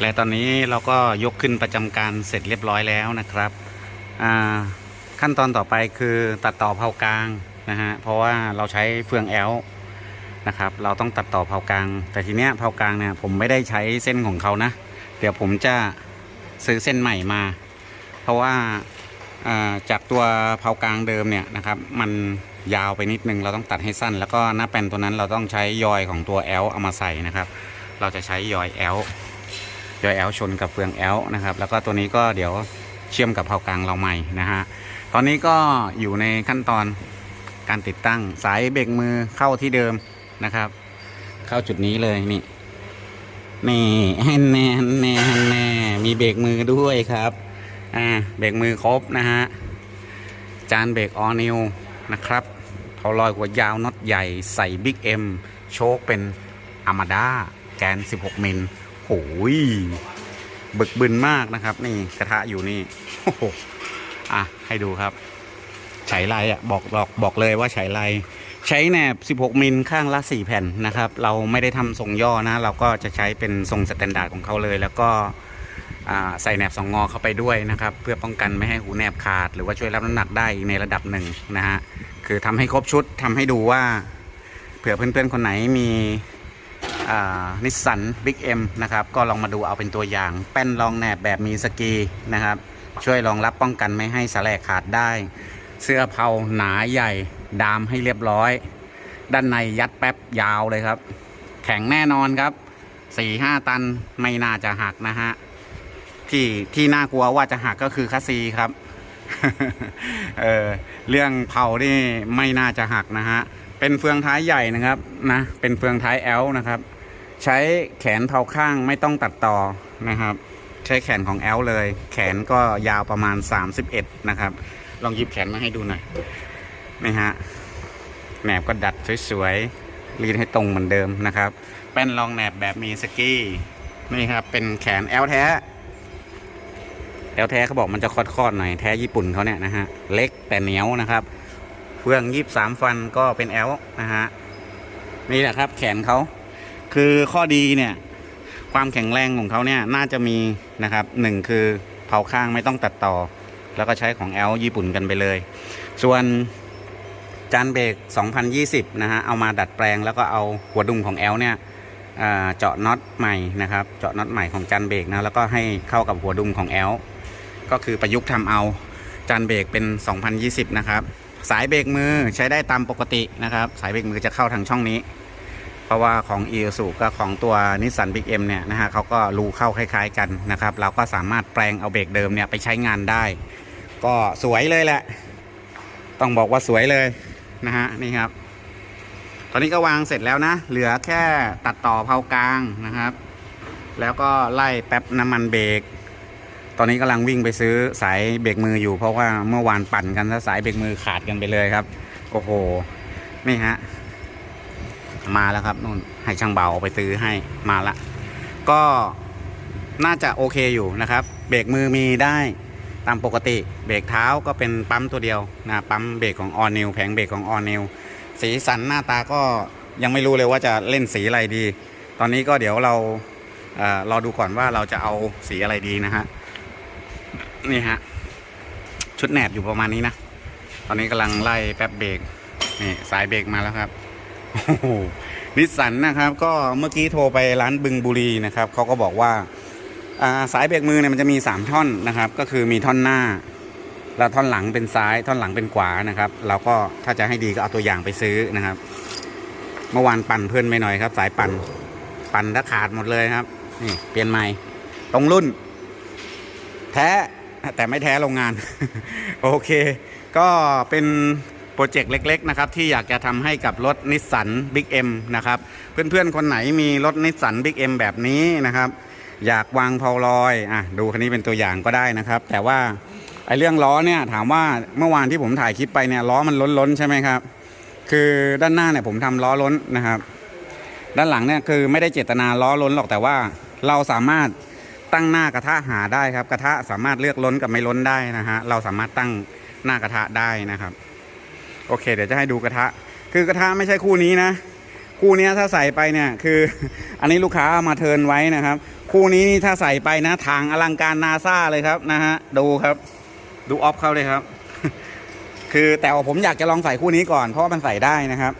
และตอนนี้เราก็ยกขึ้นประจำการเสร็จเรียบร้อยแล้วนะครับขั้นตอนต่อไปคือตัดต่อเผากลางนะฮะเพราะว่าเราใช้เฟืองแอลนะครับเราต้องตัดต่อเผากลาง แต่ทีเนี้ยเผากลางเนี่ยผมไม่ได้ใช้เส้นของเขานะ เดี๋ยวผมจะซื้อเส้นใหม่มา เพราะว่าอ่าจากตัวเผากลางเดิมเนี่ยนะครับมันยาวไปนิดนึงเราต้องตัดให้สั้น แล้วก็หน้าแป้นตัวนั้นเราต้องใช้ยอยของตัวแอลเอามาใส่นะครับ เราจะใช้ยอยแอล ยอยแอลชนกับเฟืองแอลนะครับ แล้วก็ตัวนี้ก็เดี๋ยวเชื่อมกับเผากลางเราใหม่นะฮะ ตอนนี้ก็อยู่ในขั้นตอนการติดตั้งสายเบรกมือเข้าที่เดิมนะครับ เข้าจุดนี้เลยนี่นี่แน่แน่แน่แน่มีเบรกมือด้วยครับอ่าเบรกมือครบนะฮะจานเบรกออนิวนะครับเผาลอยหัวยาวน็อตใหญ่ใส่บิ๊กเอ็มโชคเป็นอามาด้าแกน 16 มิล โอ้ยบึกบึนมากนะครับ นี่กระทะอยู่นี่โอ้โหอะให้ดูครับฉายไรอะบอกบอกบอกเลยว่าฉายไรใช้แหนบ 16 มิลข้างละ 4 แผ่นนะครับ เราไม่ได้ทำทรงย่อนะ เราก็จะใช้เป็นทรงสแตนดาร์ดของเขาเลย แล้วก็ใส่แหนบสองงอเข้าไปด้วยนะครับ เพื่อป้องกันไม่ให้หูแหนบขาด หรือว่าช่วยรับน้ำหนักได้ในระดับหนึ่งนะฮะคือทำให้ครบชุดทำให้ดูว่า เผื่อเพื่อนๆคนไหนมี นิสสันบิ๊กเอ็มนะครับ ก็ลองมาดูเอาเป็นตัวอย่าง แป้นรองแหนบแบบมีสกีนะครับ ช่วยรองรับป้องกันไม่ให้สแลกขาดได้ เสื้อเผาหนาใหญ่ ดามให้เรียบร้อย ด้านในยัดแป๊บยาวเลยครับ แข็งแน่นอนครับสี่ห้าตันไม่น่าจะหักนะฮะ ที่ที่น่ากลัวว่าจะหักก็คือคัสซีครับเออเรื่องเผานี่ไม่น่าจะหักนะฮะ เป็นเฟืองท้ายใหญ่นะครับนะ เป็นเฟืองท้ายแอลนะครับ ใช้แขนเผาข้างไม่ต้องตัดต่อนะครับ ใช้แขนของแอลเลย แขนก็ยาวประมาณ 31 นะครับ ลองหยิบแขนมาให้ดูหน่อยนี่ฮะแหนบก็ดัดสวยๆรีดให้ตรงเหมือนเดิมนะครับแป้นรองแหนบแบบมีสกี้นี่ครับเป็นแขนแอลแท้แอลแท้เขาบอกมันจะคอดๆหน่อยแท้ญี่ปุ่นเขาเนี่ยนะฮะเล็กแต่เหนียวนะครับเฟืองยีบสามฟันก็เป็นแอลนะฮะนี่แหละครับ แขนเขา คือข้อดีเนี่ยความแข็งแรงของเขาเนี่ยน่าจะมีนะครับหนึ่งคือเผาข้างไม่ต้องตัดต่อ แล้วก็ใช้ของแอลญี่ปุ่นกันไปเลย ส่วนจานเบรก2020 นะฮะ เอามาดัดแปลงแล้วก็เอาหัวดุมของแอลเนี่ยเจาะน็อตใหม่นะครับ เจาะน็อตใหม่ของจานเบรกนะ แล้วก็ให้เข้ากับหัวดุมของแอลก็คือประยุกต์ทำเอาจานเบรกเป็น 2020 นะครับ สายเบรกมือใช้ได้ตามปกตินะครับ สายเบรกมือจะเข้าทางช่องนี้ เพราะว่าของ e อ s u กับของตัว Nissan Big M เนี่ยนะฮะเขาก็รูเข้าคล้าย ๆ กันนะครับ เราก็สามารถแปลงเอาเบรกเดิมเนี่ยไปใช้งานได้ ก็สวยเลยแหละ ต้องบอกว่าสวยเลยนะฮะนี่ครับ ตอนนี้ก็วางเสร็จแล้วนะ เหลือแค่ตัดต่อเผากลางนะครับ แล้วก็ไล่แป๊บน้ำมันเบรกตอนนี้กำลังวิ่งไปซื้อสายเบรกมืออยู่เพราะว่าเมื่อวานปั่นกันแล้วสายเบรกมือขาดกันไปเลยครับ โอ้โหนี่ฮะ มาแล้วครับนู่นให้ช่างเบาเอาไปซื้อให้มาละ ก็น่าจะโอเคอยู่นะครับ เบรกมือมีได้ตามปกติเบรกเท้าก็เป็นปั๊มตัวเดียวนะปั๊มเบรกของออนิวแผงเบรกของออนิวสีสันหน้าตาก็ยังไม่รู้เลยว่าจะเล่นสีอะไรดี ตอนนี้ก็เดี๋ยวเราเออรอดูก่อนว่าเราจะเอาสีอะไรดีนะฮะนี่ฮะชุดแหนบอยู่ประมาณนี้นะ ตอนนี้กำลังไล่แป๊บเบรกนี่สายเบรกมาแล้วครับ นิสสันนะครับก็เมื่อกี้โทรไปร้านบึงบุรีนะครับเขาก็บอกว่าสายเบรกมือเนี่ยมันจะมี 3 ท่อนนะครับ ก็คือมีท่อนหน้า แล้วท่อนหลังเป็นซ้าย ท่อนหลังเป็นขวานะครับเราก็ถ้าจะให้ดีก็เอาตัวอย่างไปซื้อนะครับ เมื่อวานปั่นเพื่อนไปหน่อยครับ สายปั่นปั่นถ้าขาดหมดเลยครับนี่เปลี่ยนใหม่ตรงรุ่น แท้แต่ไม่แท้โรงงาน โอเค ก็เป็น โปรเจกต์เล็กๆนะครับที่อยากจะทำให้กับรถนิสสันบิ๊กเอ็มนะครับเพื่อนๆ คนไหนมีรถนิสสันบิ๊กเอ็มแบบนี้นะครับอยากวางเพาลอยอะดูคันนี้เป็นตัวอย่างก็ได้นะครับ แต่ว่าไอ้เรื่องล้อเนี่ยถามว่าเมื่อวานที่ผมถ่ายคลิปไปเนี่ยล้อมันล้นๆใช่ไหมครับคือด้านหน้าเนี่ยผมทำล้อล้นนะครับ ด้านหลังเนี่ยคือไม่ได้เจตนาล้อล้นหรอกแต่ว่าเราสามารถตั้งหน้ากระทะหาได้ครับ กระทะสามารถเลือกล้นกับไม่ล้นได้นะฮะเราสามารถตั้งหน้ากระทะได้นะครับ โอเค เดี๋ยวจะให้ดูกระทะ คือกระทะไม่ใช่คู่นี้นะ คู่นี้ถ้าใส่ไปเนี่ยคือ อันนี้ลูกค้าเอามาเทินไว้นะครับ คู่นี้นี่ถ้าใส่ไปนะทางอลังการนาซาเลยครับนะฮะดูครับ ดูออฟเขาเลยครับ คือแต่ว่าผมอยากจะลองใส่คู่นี้ก่อนเพราะว่ามันใส่ได้นะครับ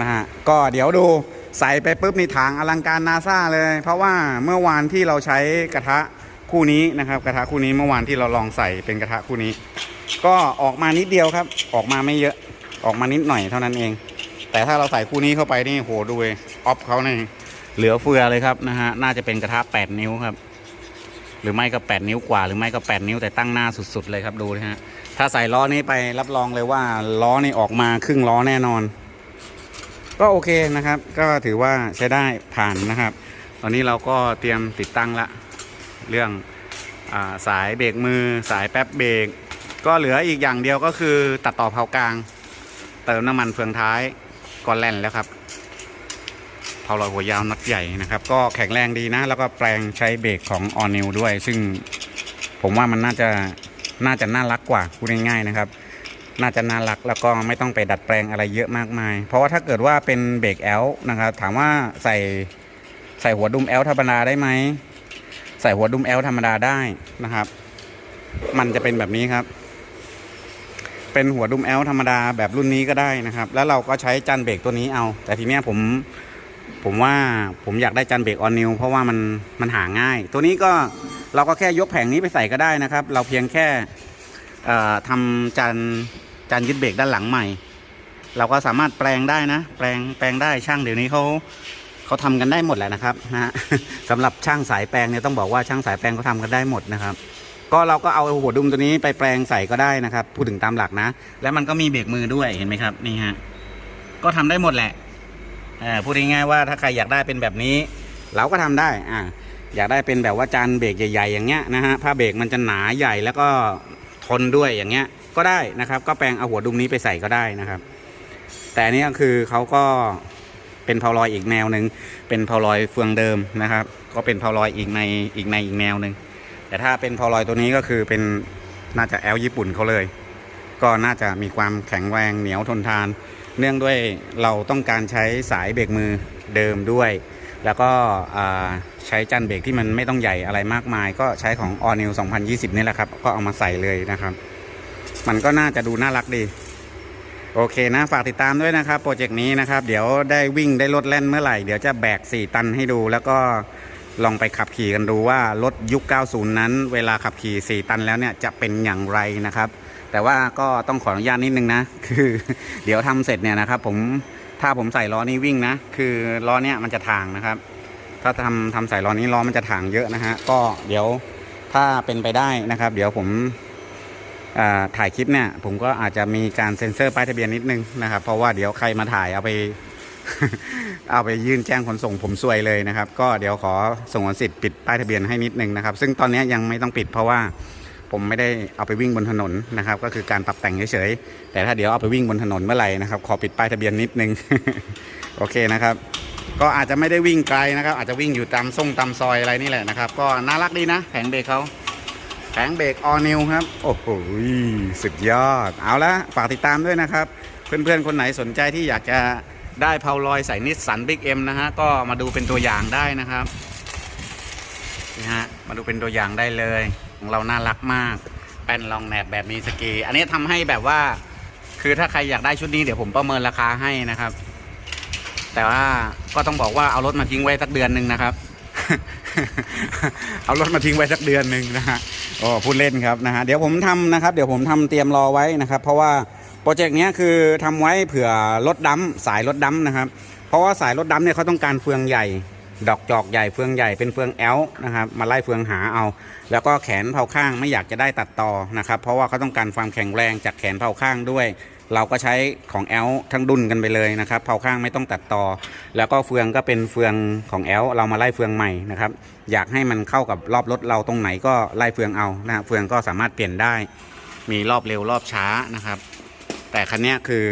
นะฮะก็เดี๋ยวดูใส่ไปปุ๊บในี่ทางอลังการนาซาเลย เพราะว่าเมื่อวานที่เราใช้กระทะคู่นี้นะครับ กระทะคู่นี้เมื่อวานที่เราลองใส่เป็นกระทะคู่นี้ ก็ออกมานิดเดียวครับ ออกมาไม่เยอะออกมานิดหน่อยเท่านั้นเอง แต่ถ้าเราใส่คู่นี้เข้าไปนี่โหดูเลยออฟเขาเนี่ยเหลือเฟือเลยครับนะฮะน่าจะเป็นกระทะ8 นิ้วครับ หรือไม่ก็ 8 นิ้วกว่า หรือไม่ก็ 8 นิ้วแต่ตั้งหน้าสุดๆเลยครับดูนะฮะถ้าใส่ล้อนี้ไปรับรองเลยว่าล้อนี่ออกมาครึ่งล้อแน่นอน ก็โอเคนะครับ ก็ถือว่าใช้ได้ผ่านนะครับ ตอนนี้เราก็เตรียมติดตั้งละ เรื่องอาสายเบรกมือ สายแป๊บเบรก ก็เหลืออีกอย่างเดียวก็คือตัดต่อเผากลาง เติมน้ำมันเฟืองท้ายก็แล่นแล้วครับเผาลอยหัวยาวนัดใหญ่นะครับ ก็แข็งแรงดีนะ แล้วก็แปลงใช้เบรกของออนิวด้วย ซึ่งผมว่ามันน่าจะน่าจะน่ารักกว่าพูดง่ายๆนะครับ น่าจะน่ารักแล้วก็ไม่ต้องไปดัดแปลงอะไรเยอะมากมาย เพราะว่าถ้าเกิดว่าเป็นเบรกแอลนะครับ ถามว่าใส่ใส่หัวดุมแอลธรรมดาได้ไหมใส่หัวดุมแอลธรรมดาได้นะครับ มันจะเป็นแบบนี้ครับ เป็นหัวดุมแอลธรรมดาแบบรุ่นนี้ก็ได้นะครับ แล้วเราก็ใช้จันเบรกตัวนี้เอา แต่ทีเนี้ยผมผมว่าผมอยากได้จันเบรกออนนิวเพราะว่ามันมันหาง่าย ตัวนี้ก็เราก็แค่ยกแผงนี้ไปใส่ก็ได้นะครับ เราเพียงแค่ทำจันจันยึดเบรกด้านหลังใหม่ เราก็สามารถแปลงได้นะ แปลงแปลงได้ช่างเดี๋ยวนี้เขาเขาทำกันได้หมดแหละนะครับนะฮะสำหรับช่างสายแปลงเนี่ยต้องบอกว่าช่างสายแปลงเขาทำกันได้หมดนะครับ ก็เราก็เอาหัวดุมตัวนี้ไปแปลงใส่ก็ได้นะครับ พูดถึงตามหลักนะ แล้วมันก็มีเบรกมือด้วยเห็นไหมครับนี่ฮะก็ทำได้หมดแหละอ่อพูดง่ายๆว่าถ้าใครอยากได้เป็นแบบนี้ เราก็ทำได้อ่าอยากได้เป็นแบบว่าจานเบรกใหญ่ ๆ อย่างเงี้ยนะฮะผ้าเบรกมันจะหนาใหญ่แล้วก็ทนด้วยอย่างเงี้ยก็ได้นะครับ ก็แปลงเอาหัวดุมนี้ไปใส่ก็ได้นะครับ แต่อันนี้ก็คือเขาก็เป็นเพาลอยอีกแนวหนึ่งเป็นเพาลอยเฟืองเดิมนะครับ ก็เป็นเพาลอยอีกในอีกในอีกแนวหนึ่ง แต่ถ้าเป็นพอลอยตัวนี้ก็คือเป็นน่าจะแอลญี่ปุ่นเขาเลย ก็น่าจะมีความแข็งแรงเหนียวทนทาน เนื่องด้วยเราต้องการใช้สายเบรกมือเดิมด้วย แล้วก็ใช้จันเบรกที่มันไม่ต้องใหญ่อะไรมากมาย ก็ใช้ของ All New 2020 นี่แหละครับ ก็เอามาใส่เลยนะครับ มันก็น่าจะดูน่ารักดีโอเคนะฝากติดตามด้วยนะครับ โปรเจกต์นี้นะครับ เดี๋ยวได้วิ่งได้รถแล่นเมื่อไหร่ เดี๋ยวจะแบก 4 ตันให้ดู แล้วก็ ลองไปขับขี่กันดูว่ารถยุค 90 นั้น เวลาขับขี่ 4 ตันแล้วเนี่ยจะเป็นอย่างไรนะครับ แต่ว่าก็ต้องขออนุญาตนิดนึงนะ คือ เดี๋ยวทำเสร็จเนี่ยนะครับ ผมถ้าผมใส่ล้อนี้วิ่งนะ คือล้อเนี้ยมันจะทางนะครับ ถ้าทำทำใส่ล้อนี้ล้อมันจะถางเยอะนะฮะก็เดี๋ยวถ้าเป็นไปได้นะครับ เดี๋ยวผมถ่ายคลิปเนี่ยผมก็อาจจะมีการเซ็นเซอร์ป้ายทะเบียนนิดนึงนะครับ เพราะว่าเดี๋ยวใครมาถ่ายเอาไป เอาไปยื่นแจ้งขนส่งผมซวยเลยนะครับ ก็เดี๋ยวขอส่งสิทธิ์ปิดป้ายทะเบียนให้นิดนึงนะครับ ซึ่งตอนนี้ยังไม่ต้องปิดเพราะว่าผมไม่ได้เอาไปวิ่งบนถนนนะครับ ก็คือการปรับแต่งเฉยๆแต่ถ้าเดี๋ยวเอาไปวิ่งบนถนนเมื่อไหร่นะครับขอปิดป้ายทะเบียนนิดนึงโอเคนะครับ ก็อาจจะไม่ได้วิ่งไกลนะครับ อาจจะวิ่งอยู่ตามส่งตามซอยอะไรนี่แหละนะครับ ก็น่ารักดีนะแผงเบรกเขาแผงเบรกออนิวครับ โอ้โหสุดยอด เอาละฝากติดตามด้วยนะครับ เพื่อนๆ คนไหนสนใจที่อยากจะ ได้เพาลอยใส่นิสสันบิ๊กเอ็มนะฮะ ก็มาดูเป็นตัวอย่างได้นะครับนี่ฮะมาดูเป็นตัวอย่างได้เลยของเราน่ารักมากแป้นรองแหนบแบบมีสกีอันนี้ทำให้แบบว่า คือถ้าใครอยากได้ชุดนี้เดี๋ยวผมประเมินราคาให้นะครับ แต่ว่าก็ต้องบอกว่าเอารถมาทิ้งไว้สักเดือนหนึ่งนะครับ เอารถมาทิ้งไว้สักเดือนหนึ่งนะฮะโอ้พูดเล่นครับนะฮะเดี๋ยวผมทำนะครับ เดี๋ยวผมทำเตรียมรอไว้นะครับ เพราะว่า โปรเจกต์นี้คือทำไว้เผื่อรถดำสายรถดำนะครับ เพราะว่าสายรถดำเนี่ยเขาต้องการเฟืองใหญ่ ดอกจอกใหญ่เฟืองใหญ่เป็นเฟืองแอลนะครับมาไล่เฟืองหาเอา แล้วก็แขนเผาข้างไม่อยากจะได้ตัดต่อนะครับ เพราะว่าเขาต้องการความแข็งแรงจากแขนเผาข้างด้วย เราก็ใช้ของแอลทั้งดุนกันไปเลยนะครับเผาข้างไม่ต้องตัดต่อ แล้วก็เฟืองก็เป็นเฟืองของแอลเรามาไล่เฟืองใหม่นะครับอยากให้มันเข้ากับรอบรถเราตรงไหนก็ไล่เฟืองเอานะฮะเฟืองก็สามารถเปลี่ยนได้ มีรอบเร็วรอบช้านะครับ แต่คันนี้คือ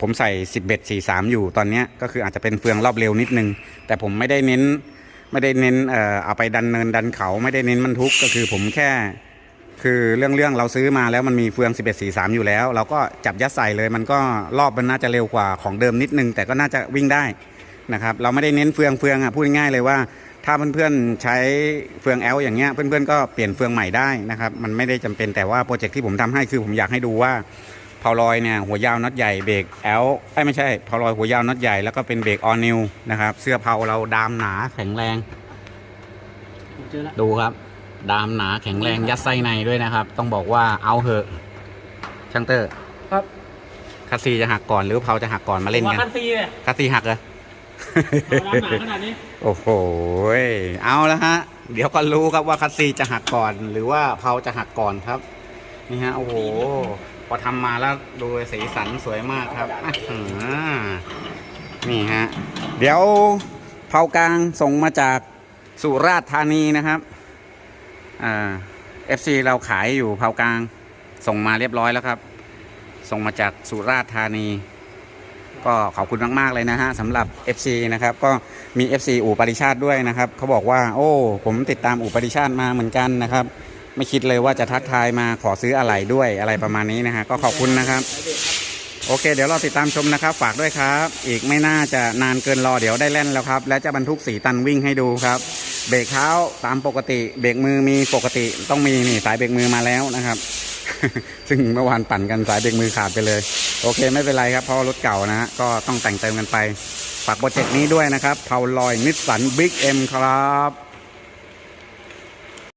ผมใส่ 10เบ็ด43 อยู่ตอนนี้ก็คืออาจจะเป็นเฟืองรอบเร็วนิดนึง แต่ผมไม่ได้เน้นไม่ได้เน้นเอ่อเอาไปดันเนินดันเขาไม่ได้เน้นบรรทุกก็คือผมแค่ คือเรื่องเรื่องเราซื้อมาแล้วมันมีเฟือง 11 43 อยู่แล้ว เราก็จับยัดใส่เลย มันก็รอบมันน่าจะเร็วกว่าของเดิมนิดนึง แต่ก็น่าจะวิ่งได้นะครับเราไม่ได้เน้นเฟืองเฟืองอะพูดง่ายเลยว่าถ้าเพื่อนๆใช้เฟืองแอลอย่างเงี้ยเพื่อนๆก็เปลี่ยนเฟืองใหม่ได้นะครับ มันไม่ได้จำเป็นแต่ว่าโปรเจกต์ที่ผมทำให้คือผมอยากให้ดูว่า เพาลอยเนี่ยหัวยาวน็อตใหญ่เบรกแอลไอ้ยไม่ใช่เพาลอยหัวยาวน็อตใหญ่แล้วก็เป็นเบรกออนิวนะครับ เสื้อเพาเราดามหนาแข็งแรงผมเจอแล้วดูครับ ดามหนาแข็งแรงยัดไส้ในด้วยนะครับ ต้องบอกว่าเอาเหอะช่างเตอร์ครับคัสซีจะหักก่อนหรือเพาจะหักก่อนมาเล่นว่ากันคันซีเลยคัสซีหักเหรอเอาน้ำหนาขนาดนี้โอ้โหเอาแล้วฮะ เดี๋ยวก็รู้ครับว่าคัสซีจะหักก่อน หรือว่าเพาจะหักก่อนครับ นี่ฮะโอ้โห พอทำมาแล้วดูสีสันสวยมากครับนี่ฮะ เดี๋ยวเผากลางส่งมาจากสุราษฎร์ธานีนะครับอ่า FC เราขายอยู่เผากลางส่งมาเรียบร้อยแล้วครับ ส่งมาจากสุราษฎร์ธานี ก็ขอบคุณมาก ๆ เลยนะฮะสำหรับ FC นะครับ ก็มี FC อู่ปริชาติด้วยนะครับเขาบอกว่า โอ้ ผมติดตามอู่ปริชาติมาเหมือนกันนะครับ ไม่คิดเลยว่าจะทักทายมาขอซื้ออะไรด้วยอะไรประมาณนี้นะฮะก็ขอบคุณนะครับ โอเค เดี๋ยวเราติดตามชมนะครับ ฝากด้วยครับ อีกไม่น่าจะนานเกินรอเดี๋ยวได้เล่นแล้วครับ และจะบรรทุกสีตันวิ่งให้ดูครับ เบรกเท้าตามปกติเบรกมือมีปกติต้องมีนี่สายเบรกมือมาแล้วนะครับ ซึ่งเมื่อวานปั่นกันสายเบรกมือขาดไปเลย โอเค ไม่เป็นไรครับเพราะรถเก่านะฮะก็ต้องแต่งเติมกันไปฝากโปรเจกต์นี้ด้วยนะครับเผาลอยนิสสันบิ๊กเอ็มครับ